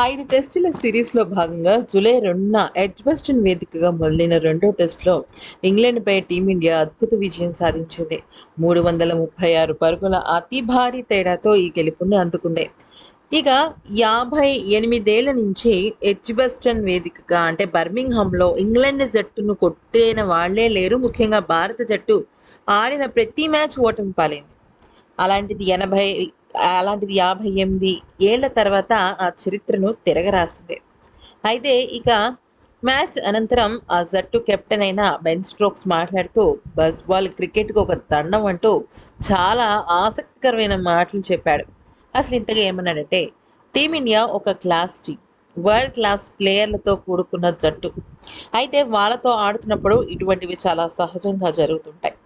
ఐదు టెస్టుల సిరీస్లో భాగంగా జూలై రెండున ఎడ్జ్బెస్టన్ వేదికగా మొదలైన రెండో టెస్టులో ఇంగ్లాండ్పై టీమిండియా అద్భుత విజయం సాధించింది. మూడు వందల ముప్పై ఆరు పరుగుల అతి భారీ తేడాతో ఈ గెలుపుని అందుకుంది. ఇక యాభై ఎనిమిదేళ్ళ నుంచి ఎడ్జ్బెస్టన్ వేదికగా అంటే బర్మింగ్హామ్లో ఇంగ్లాండ్ జట్టును కొట్టిన వాళ్ళే లేరు. ముఖ్యంగా భారత జట్టు ఆడిన ప్రతి మ్యాచ్ ఓటమి పాలైంది. అలాంటిది ఎనభై అలాంటిది యాభై ఎనిమిది ఏళ్ళ తర్వాత ఆ చరిత్రను తిరగరాసింది. అయితే ఇక మ్యాచ్ అనంతరం ఆ జట్టు కెప్టెన్ అయిన బెన్ స్ట్రోక్స్ మాట్లాడుతూ బస్ బాల్ ఒక దండం అంటూ చాలా ఆసక్తికరమైన మాటలు చెప్పాడు. అసలు ఇంతగా ఏమన్నాడంటే టీమిండియా ఒక క్లాస్ టీం వరల్డ్ క్లాస్ ప్లేయర్లతో కూడుకున్న జట్టు. అయితే వాళ్ళతో ఆడుతున్నప్పుడు ఇటువంటివి చాలా సహజంగా జరుగుతుంటాయి.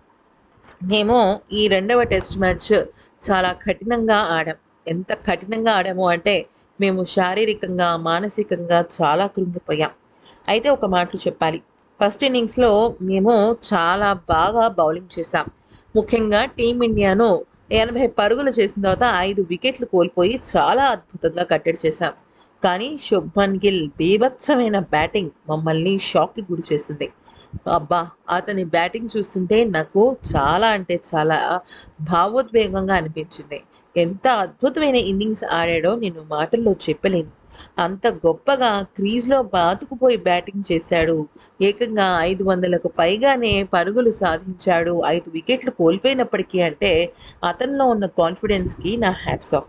మేము ఈ రెండవ టెస్ట్ మ్యాచ్ చాలా కఠినంగా ఆడాం. ఎంత కఠినంగా ఆడాము అంటే మేము శారీరకంగా మానసికంగా చాలా కృంగిపోయాం. అయితే ఒక మాటలు చెప్పాలి. ఫస్ట్ ఇన్నింగ్స్లో మేము చాలా బాగా బౌలింగ్ చేశాం. ముఖ్యంగా టీమిండియాను ఎనభై పరుగులు చేసిన తర్వాత ఐదు వికెట్లు కోల్పోయి చాలా అద్భుతంగా కట్టడి చేశాం. కానీ శుభ్మన్ గిల్ బీభత్సమైన బ్యాటింగ్ మమ్మల్ని షాక్కి గురి చేసింది. అబ్బా అతని బ్యాటింగ్ చూస్తుంటే నాకు చాలా అంటే చాలా భావోద్వేగంగా అనిపించింది. ఎంత అద్భుతమైన ఇన్నింగ్స్ ఆడాడో నేను మాటల్లో చెప్పలేను. అంత గొప్పగా క్రీజ్లో బాతుకుపోయి బ్యాటింగ్ చేశాడు. ఏకంగా ఐదు వందలకు పైగానే పరుగులు సాధించాడు. ఐదు వికెట్లు కోల్పోయినప్పటికీ అంటే అతనిలో ఉన్న కాన్ఫిడెన్స్కి నా హ్యాట్స్ ఆఫ్.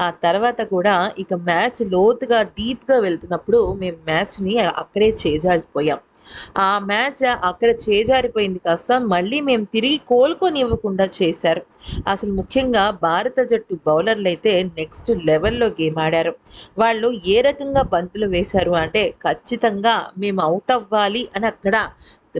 ఆ తర్వాత కూడా ఇక మ్యాచ్ లోతుగా డీప్గా వెళ్తున్నప్పుడు మేము మ్యాచ్ని అక్కడే చేజారిపోయాం. ఆ మ్యాచ్ అక్కడ చేజారిపోయింది కాస్త. మళ్ళీ మేము తిరిగి కోలుకొని ఇవ్వకుండా చేశారు. అసలు ముఖ్యంగా భారత జట్టు బౌలర్లు అయితే నెక్స్ట్ లెవెల్లో గేమ్ ఆడారు. వాళ్ళు ఏ రకంగా బంతులు వేశారు అంటే ఖచ్చితంగా మేము అవుట్ అవ్వాలి అని అక్కడ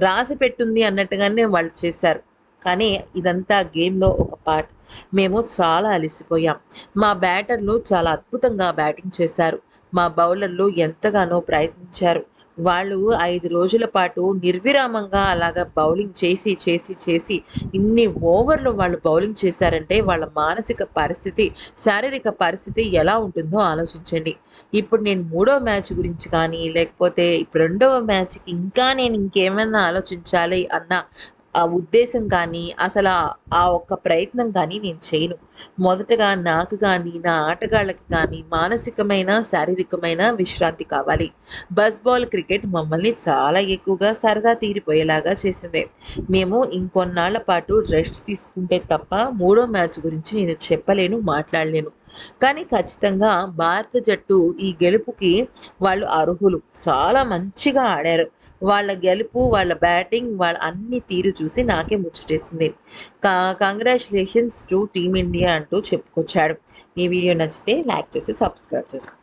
రాసి పెట్టుంది అన్నట్టుగానే వాళ్ళు చేశారు. కానీ ఇదంతా గేమ్లో ఒక పార్ట్. మేము చాలా అలసిపోయాం. మా బ్యాటర్లు చాలా అద్భుతంగా బ్యాటింగ్ చేశారు. మా బౌలర్లు ఎంతగానో ప్రయత్నించారు. వాళ్ళు ఐదు రోజుల పాటు నిర్విరామంగా అలాగా బౌలింగ్ చేసి చేసి చేసి ఇన్ని ఓవర్లు వాళ్ళు బౌలింగ్ చేశారంటే వాళ్ళ మానసిక పరిస్థితి శారీరక పరిస్థితి ఎలా ఉంటుందో ఆలోచించండి. ఇప్పుడు నేను మూడో మ్యాచ్ గురించి కానీ లేకపోతే ఇప్పుడు రెండవ మ్యాచ్కి ఇంకా నేను ఇంకేమైనా ఆలోచించాలి అన్న ఆ ఉద్దేశం కానీ అసలు ఆ ఒక్క ప్రయత్నం కానీ నేను చేయను. మొదటగా నాకు కానీ నా ఆటగాళ్ళకి కానీ మానసికమైన శారీరకమైన విశ్రాంతి కావాలి. బస్ బాల్ క్రికెట్ మమ్మల్ని చాలా ఎక్కువగా సరదా తీరిపోయేలాగా చేసింది. మేము ఇంకొన్నాళ్ళ పాటు రెస్ట్ తీసుకుంటే తప్ప మూడో మ్యాచ్ గురించి నేను చెప్పలేను మాట్లాడలేను. కానీ ఖచ్చితంగా భారత జట్టు ఈ గెలుపుకి వాళ్ళు అర్హులు. చాలా మంచిగా ఆడారు. వాళ్ళ గెలుపు వాళ్ళ బ్యాటింగ్ వాళ్ళ అన్ని తీరు చూసి నాకే ముచ్చటేసింది కా కంగ్రాచులేషన్స్ టు టీమిండియా అంటూ చెప్పుకొచ్చాడు. ఈ వీడియో నచ్చితే లైక్ చేసి సబ్స్క్రైబ్ చేసుకోండి